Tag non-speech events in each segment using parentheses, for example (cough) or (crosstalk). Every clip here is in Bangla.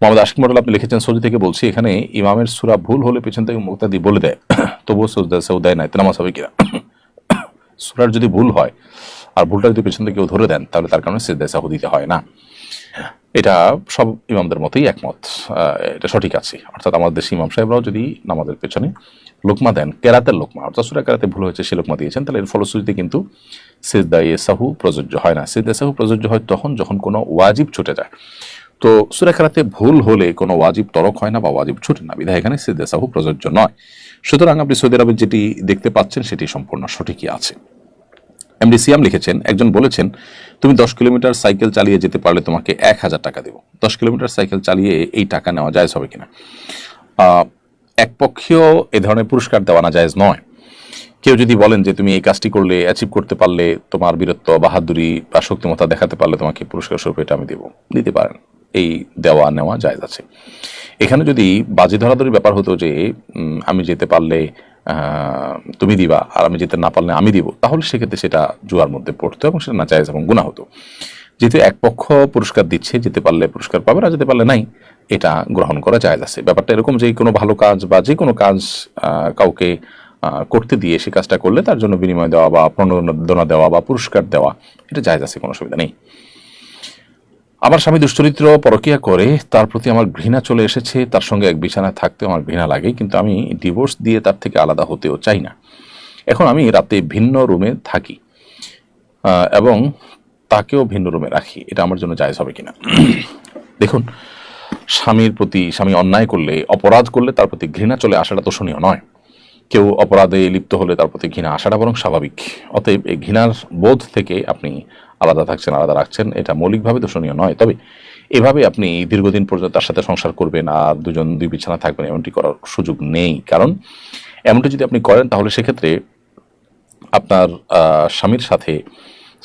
মোহাম্মদ আশিক মডেল আপনি লিখেছেন সৌদি থেকে বলছি, এখানে ইমামের সুরা ভুল হলে পেছন থেকে মুক্তাদি বলে দেয়। তবুও সৌদা সৌদায় নাই নামাজ হবে কিনা? সুরার যদি ভুল হয়, আর ভুলটা যদি পেছন থেকে কেউ ধরে দেন, তাহলে তার কারণে সিদ্ধায় সাহু দিতে হয় না। এটা সব ইমামদের মতোই একমত। এটা সঠিক আছে। অর্থাৎ আমাদের দেশে ইমাম সাহেবরাও যদি নামাজের পেছনে লোকমা দেন, কেরাতের লোকমা, অর্থাৎ সুরা কেরাতে ভুল হয়েছে, সে লোকমা দিয়েছেন, তাহলে এর ফলশ্রুতিতে কিন্তু সিদ্দায়ে সাহু প্রযোজ্য হয় না। সিদ্দায় সাহু প্রযোজ্য হয় তখন যখন কোনো ওয়াজিব ছুটে যায়। তো সুরা কেরাতে ভুল হলে কোনো ওয়াজিব তরক হয় না বা ওয়াজিব ছুটে না। বিধায় এখানে সিদ্দায় সাহু প্রযোজ্য নয়। সুতরাং আপনি সৌদি আরবে যেটি দেখতে পাচ্ছেন, সেটি সম্পূর্ণ সঠিকই আছে। এমডি সিয়াম লিখেছেন, একজন বলেছেন, তুমি দশ কিলোমিটার সাইকেল চালিয়ে যেতে পারলে তোমাকে এক হাজার টাকা দেবো। দশ কিলোমিটার সাইকেল চালিয়ে এই টাকা নেওয়া যায় হবে কিনা? একপক্ষীয় এ ধরনের পুরস্কার দেওয়া না জায়েজ নয়। কেউ যদি বলেন যে তুমি এই কাজটি করলে অ্যাচিভ করতে পারলে, তোমার বীরত্ব, বাহাদুরি বা শক্তিমত্তা দেখাতে পারলে তোমাকে পুরস্কার স্বরূপ এটা আমি দেবো। দিতে পারেন। এই দেওয়া নেওয়া জায়েজ আছে। এখানে যদি বাজি ধরাধরি ব্যাপার হতো যে আমি যেতে পারলে তুমি দিবা, আর আমি যেতে না পারলে আমি দিব, তাহলে সেক্ষেত্রে সেটা জুয়ার মধ্যে পড়তো এবং সেটা না জায়েজ এবং গুণা হতো। যেহেতু এক পক্ষ পুরস্কার দিচ্ছে, যেতে পারলে পুরস্কার পাবে, আর যেতে পারলে নাই, এটা গ্রহণ করা জায়েজ আছে। ব্যাপারটা এরকম যে, কোনো ভালো কাজ বা যে কোনো কাজ কাউকে করতে দিয়ে সে কাজটা করলে তার জন্য বিনিময় দেওয়া বা প্রণোদনা দেওয়া বা পুরস্কার দেওয়া, এটা জায়েজ আছে, কোনো অসুবিধা নেই। আমার স্বামী দুশ্চরিত্র, পরকিয়া করে, তার প্রতি আমার ঘৃণা চলে এসেছে, তার সঙ্গে এক বিছানায় থাকতে আমার ঘৃণা লাগে, কিন্তু আমি ডিভোর্স দিয়ে তার থেকে আলাদা হতেও চাই না। এখন আমি রাতে ভিন্ন রুমে থাকি এবং তাকেও ভিন্ন রুমে রাখি, এটা আমার জন্য জায়জ হবে কিনা। (clears throat) দেখুন, স্বামীর প্রতি, স্বামী অন্যায় করলে, অপরাধ করলে তার প্রতি ঘৃণা চলে আসাটা দোষণীয় নয়। কেউ অপরাধে লিপ্ত হলে তার প্রতি ঘৃণা আসাটা বরং স্বাভাবিক। অতএব এই ঘৃণার বোধ থেকে আপনি আলাদা থাকছেন, আলাদা রাখছেন, এটা মৌলিকভাবে দোষণীয় নয়। তবে এভাবে আপনি দীর্ঘদিন পর্যন্ত তার সাথে সংসার করবেন আর দুজন দুই বিছানা থাকবেন, এমনটি করার সুযোগ নেই। কারণ এমনটি যদি আপনি করেন, তাহলে সেক্ষেত্রে আপনার স্বামীর সাথে,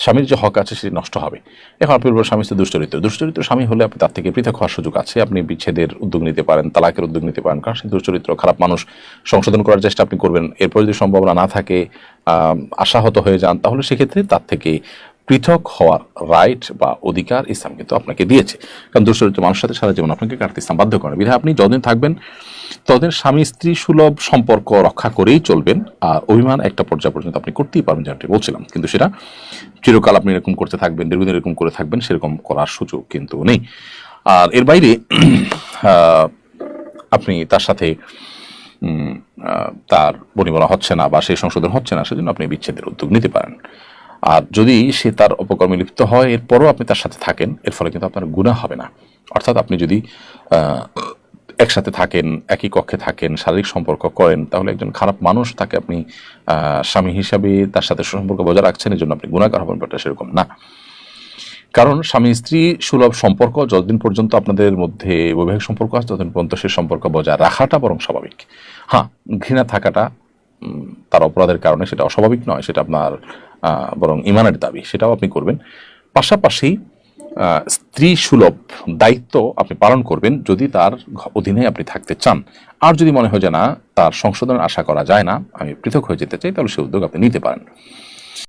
স্বামীর যে হক আছে সেটি নষ্ট হবে। এখন আপনি বলবেন, স্বামী দুশ্চরিত্র। দুশ্চরিত্র স্বামী হলে আপনি তার থেকে পৃথক হওয়ার সুযোগ আছে। আপনি বিচ্ছেদের উদ্যোগ নিতে পারেন, তালাকের উদ্যোগ নিতে পারেন। কারণ সে দুশ্চরিত্র, খারাপ মানুষ, সংশোধন করার চেষ্টা আপনি করবেন। এরপর যদি সম্ভাবনা না থাকে আশাহত হয়ে যান, তাহলে সেক্ষেত্রে তার থেকে পৃথক হওয়ার রাইট বা অধিকার ইসলাম কিন্তু আপনাকে দিয়েছে। কারণ দুশ্চরিত্র মানুষের সাথে সারা জীবন আপনাকে কাটতে ইসলাম বাধ্য করে। বিধায় আপনি যতদিন থাকবেন, ততদিন স্বামী স্ত্রী সুলভ সম্পর্ক রক্ষা করেই চলবেন। আর অভিমান একটা পর্যায় পর্যন্ত আপনি করতেই পারবেন, যেমনটি বলছিলাম। কিন্তু সেটা চিরকাল আপনি এরকম করতে থাকবেন, দীর্ঘদিন এরকম করে থাকবেন, সেরকম করার সুযোগ কিন্তু নেই। আর এর বাইরে আপনি তার সাথে তার বনিবনা হচ্ছে না বা সেই সংশোধন হচ্ছে না, সেজন্য আপনি বিচ্ছেদের উদ্যোগ নিতে পারেন। আর যদি সে তার অপকর্মে লিপ্ত হয়, এরপরও আপনি তার সাথে থাকেন, এর ফলে কিন্তু আপনার গুণা হবে না। অর্থাৎ আপনি যদি একসাথে থাকেন, একই কক্ষে থাকেন, শারীরিক সম্পর্ক করেন, তাহলে একজন খারাপ মানুষ তাকে আপনি স্বামী হিসাবে তার সাথে সুসম্পর্ক বজায় রাখছেন এই জন্য আপনি গুণাগার হবেন, ব্যাপারটা সেরকম না। কারণ স্বামী স্ত্রী সুলভ সম্পর্ক যতদিন পর্যন্ত আপনাদের মধ্যে বৈবাহিক সম্পর্ক আছে, ততদিন পর্যন্ত সে সম্পর্ক বজায় রাখাটা বরং স্বাভাবিক। হ্যাঁ ঘৃণা থাকাটা তার অপরাধের কারণে সেটা অস্বাভাবিক নয়, সেটা আপনার বরং ইমানের দাবি, সেটাও আপনি করবেন। পাশাপাশি স্ত্রী সুলভ দায়িত্ব আপনি পালন করবেন যদি তার অধীনে আপনি থাকতে চান। আর যদি মনে হয় যে না, তার সংশোধন আশা করা যায় না, আমি পৃথক হয়ে যেতে চাই, তাহলে সে উদ্যোগ আপনি নিতে পারেন।